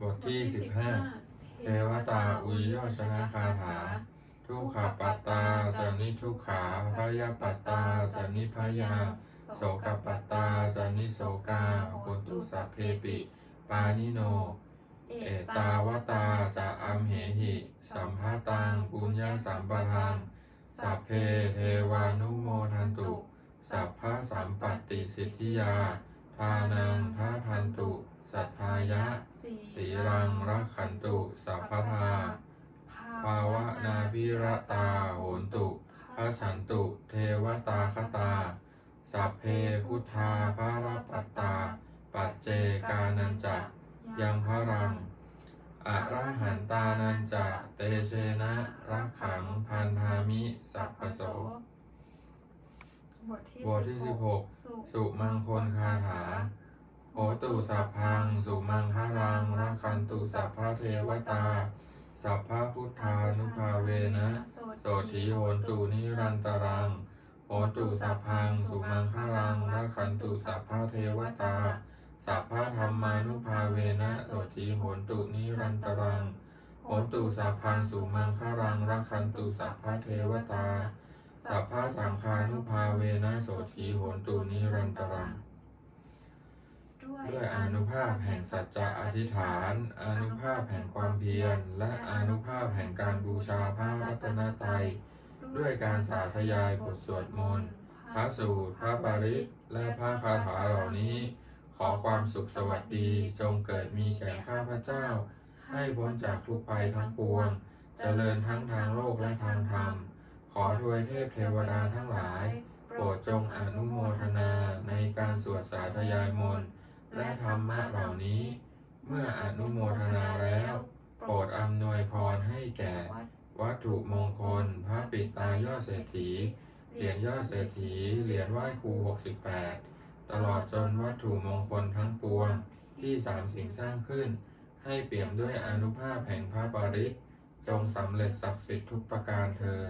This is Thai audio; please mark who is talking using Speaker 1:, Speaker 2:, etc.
Speaker 1: บทที่สิบห้าเทวตาอุยโยชนะคาถา ทุกขปัตตาจานิทุกขาพยาปัตตาจานิพยา โสกปัตตาจานิโสกาโหตุสัพเพปิ ปานิโน เอตาวตาจะอัมเหหิ สัมภาตังปุญญาสัมปทังสัพเพเทวานุโมทันตุ สัพพะสัมปัตติสิทธิยา ทานังทาทันตุ สัทธายะ สีรังรักขันตุ สัพพทาภาวะนาพิรตาโหนตุพระฉันตุ เทวตาคตา สัพเพพุทธาภารปัตตา ปัจเจกานันจะยังพรังอะระหันตานันจะเตเชนะรักขังพันธามิ สัพพโส
Speaker 2: บทที่
Speaker 1: บทที่สิบหก
Speaker 2: สุ
Speaker 1: สุมังคลคาถา โหตุสัพพัง สุมังคารังรักขันตุสัพพะเทวตา สัพพะพุทธานุภาเวนะ โสถีโหนตุนิรันตรังโหตุสัพพัง สุมังคารังรักขันตุสัพพะเทวตา สัพพะธรรมานุภาเวนะ โสถีโหนตุนิรันตรังโหตุสัพพัง สุมังคารังรักขันตุสัพพะเทวตา สัพพะสังฆานุภาเวนะ โสถีโหนตุนิรันต ด้วยอนุภาพแห่งสัจจะอธิษฐาน อนุภาพแห่งความเพียร และอนุภาพแห่งการบูชาพระรัตนตรัย ด้วยการสาธยายบทสวดมนต์ พระสูตร พระปริตและพระคาถาเหล่านี้ ขอความสุขสวัสดีจงเกิดมีแก่ข้าพเจ้า ให้พ้นจากทุกภัยทั้งปวง เจริญทั้งทางโลกและทางธรรม ขอทวยเทพเทวดาทั้งหลาย โปรดจงอนุโมทนาในการสวดสาธยายมนต์ และธรรมะเหล่านี้ เมื่ออนุโมทนาแล้ว โปรดอำนวยพรให้แก่ วัตถุมงคล พระปิตายอดเศรษฐี เหรียญยอดเศรษฐี เหรียญไหว้ครู68 ตลอดจนวัตถุมงคลทั้งปวงที่สามสิ่งสร้างขึ้น ให้เปี่ยมด้วยอนุภาพแห่งพระปาริตจงสำเร็จศักดิ์สิทธิ์ทุกประการเธอ